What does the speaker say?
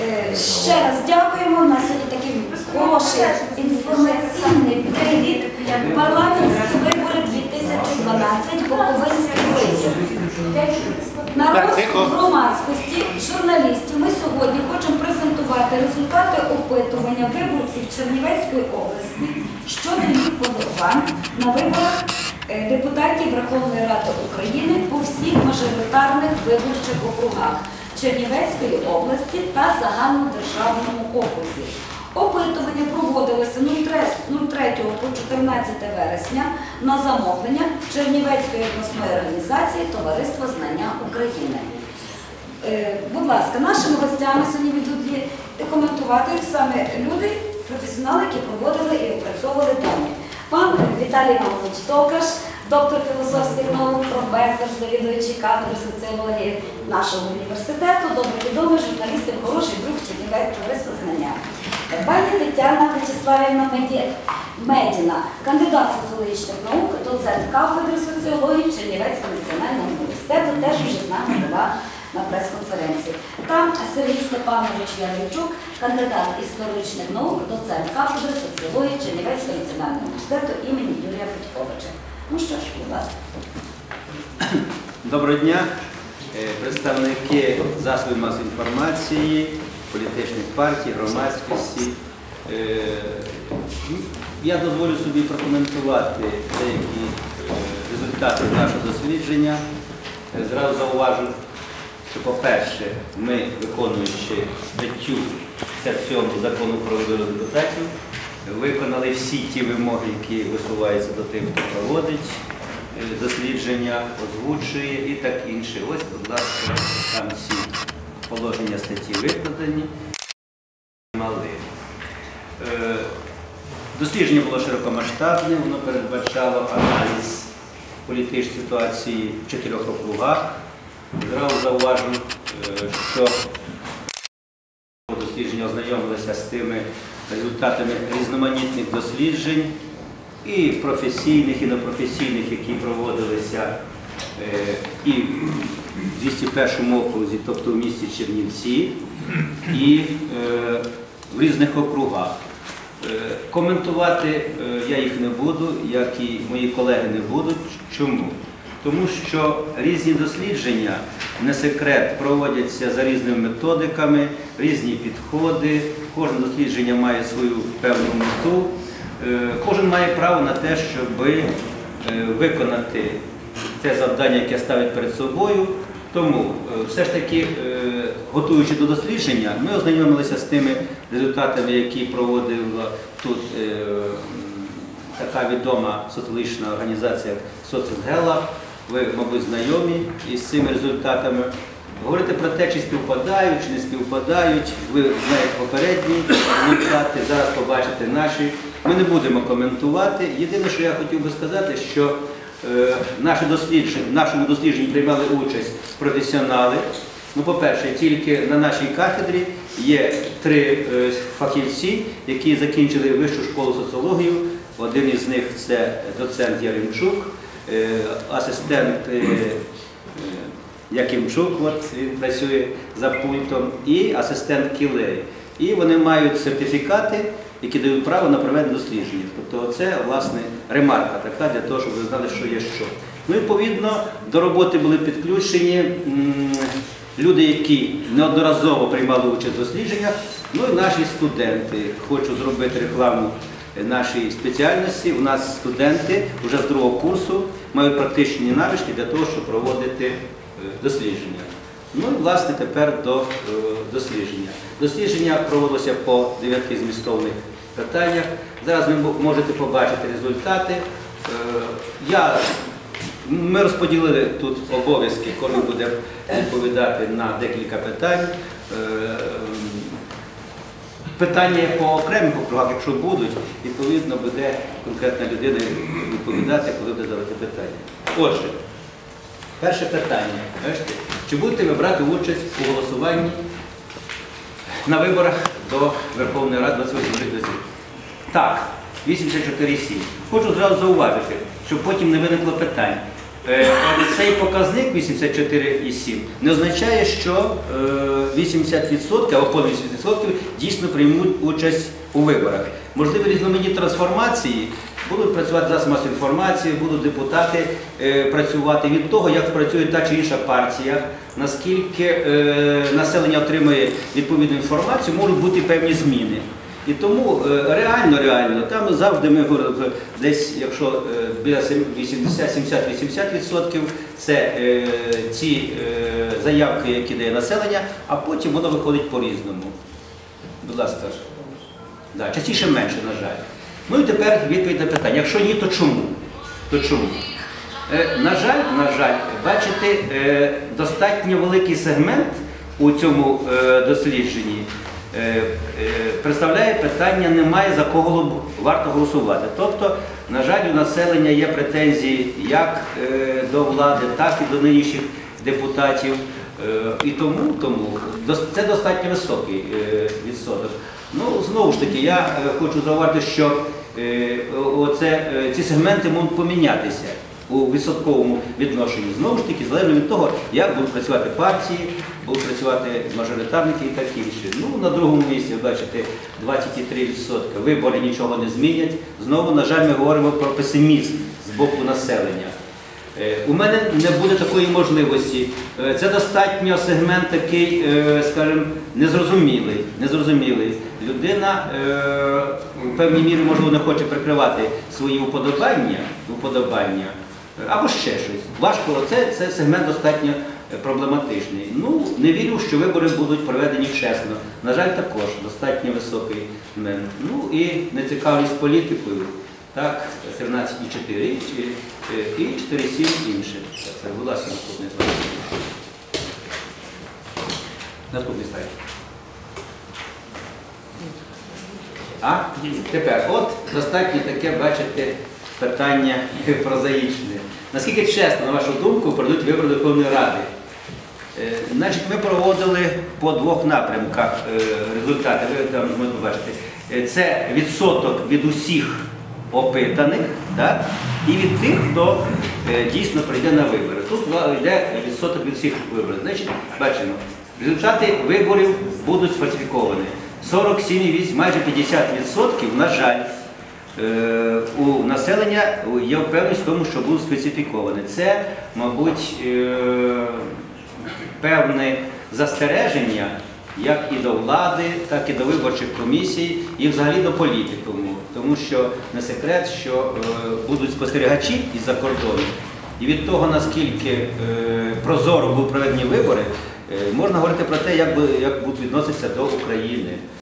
Е, Ще раз дякуємо. У нас сьогодні такий хороший інформаційний привід. Парламентські вибори 2012, Буковинський вибір. На Так, громадськості, журналістів ми сьогодні хочемо презентувати результати опитування виборців Чернівецької області щодо їх подобань на виборах е, депутатів Верховної Ради України по всіх мажоритарних виборчих округах Чернівецької області та загальнодержавному окрузі. Опитування проводилося 03 по 14 вересня на замовлення Чернівецької обласної організації Товариство Знання України. Е, Будь ласка, нашими гостями сьогодні будуть коментувати саме люди, професіонали, які проводили і опрацьовували дані. Пан Віталій Іванович Токаш, доктор філософських наук, професор, завідуючий кафедри соціології нашого університету, добре відомий журналіст і хороший друг Чернівець товариства знання. Пані Тетяна Вячеславівна Медіна, кандидат соціологічних наук, доцент кафедри соціології Чернівецького національного університету, теж вже з нами була на прес-конференції. Там Сергій Степанович Ялівчук, кандидат історичних наук, доцент кафедри соціології Чернівецького національного університету імені Юрія Федьковича. Ну що ж, будь ласка. Доброго дня, Е, представники засобів масової інформації, політичних партій, громадськості. Е, Я дозволю собі прокоментувати деякі е, результати нашого дослідження. Зразу зауважу, що, по-перше, ми, виконуючи статтю 57 закону про вибори депутатів, виконали всі ті вимоги, які висуваються до тих, хто проводить е, дослідження, озвучує і так інше. Ось, будь ласка, там всі положення статті викладені. Е, Дослідження було широкомасштабне, воно передбачало аналіз політичної ситуації в чотирьох округах. Зразу зауважу, е, що дослідження ознайомилися з тими результатами різноманітних досліджень і професійних, і непрофесійних, які проводилися е, і в 201 окрузі, тобто в місті Чернівці, і е, в різних округах. Е, Коментувати я їх не буду, як і мої колеги не будуть. Чому? Тому що різні дослідження, не секрет, проводяться за різними методиками, різні підходи, кожне дослідження має свою певну мету. Е, Кожен має право на те, щоб е, виконати те завдання, яке ставить перед собою. Тому е, все ж таки, готуючи до дослідження, ми ознайомилися з тими результатами, які проводила тут така відома соціологічна організація «Соцгела». Ви, мабуть, знайомі із цими результатами. Говорити про те, чи співпадають, чи не співпадають, ви знаєте попередні результати, зараз побачите наші. Ми не будемо коментувати. Єдине, що я хотів би сказати, що е, дослідження, в нашому дослідженні приймали участь професіонали. Ну, по-перше, тільки на нашій кафедрі є три е, фахівці, які закінчили вищу школу соціологію. Один із них це доцент Яремчук, асистент е, е, Якимчук, от він працює за пультом, і асистент Кілей. І вони мають сертифікати, які дають право на проведення дослідження. Тобто це, власне, ремарка така для того, щоб ви знали, що є що. Ну, відповідно, до роботи були підключені люди, які неодноразово приймали участь в дослідженнях, ну і наші студенти. Хочу зробити рекламу нашій спеціальності. У нас студенти вже з другого курсу мають практичні навички для того, щоб проводити е, дослідження. Ну і власне тепер до е, дослідження. Дослідження проводилося по дев'яти змістовних питаннях. Зараз ви можете побачити результати. Е, Я, ми розподілили тут обов'язки, кожен буде відповідати на декілька питань. Е, Питання по окремих округах, якщо будуть, відповідно буде конкретна людина відповідати, коли буде задавати питання. Отже, перше питання. Чи будете ви брати участь у голосуванні на виборах до Верховної Ради 28 разів? Так, 84,7. Хочу зразу зауважити, щоб потім не виникло питань. е, цей показник 84,7 не означає, що е, 80% або понад 80% дійсно приймуть участь у виборах. Можливо, різноманітні трансформації будуть працювати засоби масової інформації, будуть депутати е, працювати від того, як працює та чи інша партія, наскільки е, населення отримує відповідну інформацію, можуть бути певні зміни. І тому е, реально, реально, там завжди ми говоримо, десь, якщо е, біля 80-70-80% це е, ці е, заявки, які дає населення, а потім воно виходить по-різному. Будь ласка. Да, частіше менше, на жаль. Ну і тепер відповідь на питання. Якщо ні, то чому? То чому? Е, на жаль, на жаль, бачите, е, достатньо великий сегмент у цьому е, дослідженні е, е, представляє питання, немає за кого варто голосувати. Тобто, на жаль, у населення є претензії як е, до влади, так і до нинішніх депутатів. Е, І тому, тому це достатньо високий е, відсоток. Ну, знову ж таки, я е, хочу зауважити, що е, оце, е, ці сегменти можуть помінятися у відсотковому відношенні. Знову ж таки, залежно від того, як будуть працювати партії, будуть працювати мажоритарники і так інше. Ну, на другому місці, ви бачите, 23%. Вибори нічого не змінять. Знову, на жаль, ми говоримо про песимізм з боку населення. Е, У мене не буде такої можливості. Е, Це достатньо сегмент такий, е, скажімо, незрозумілий. незрозумілий. Людина в певній мірі, можливо, не хоче прикривати свої уподобання, уподобання або ще щось. Важко, це, це сегмент достатньо проблематичний. Ну, не вірю, що вибори будуть проведені чесно. На жаль, також достатньо високий мен. Ну і нецікавість політикою. Так, 13,4 і, і 4,7 інше. Це, будь ласка, наступний слайд. Наступний слайд. А тепер, от достатньо таке, бачите, питання прозаїчне. Наскільки чесно, на вашу думку, пройдуть вибори Верховної Ради? Е, Значить, ми проводили по двох напрямках е, результати. Ви там можете бачити. Е, Це відсоток від усіх опитаних, так? і від тих, хто е, дійсно прийде на вибори. Тут йде відсоток від всіх виборів. Значить, бачимо, результати виборів будуть сфальсифіковані. 47,8, майже 50%, на жаль, Е, у населення є впевненість в тому, що будуть специфіковані. Це, мабуть, е, певне застереження як і до влади, так і до виборчих комісій, і взагалі до політикуму. Тому що не секрет, що е, будуть спостерігачі із-за кордону. І від того, наскільки е, прозоро були проведені вибори, е, можна говорити про те, як, як будуть відноситися до України.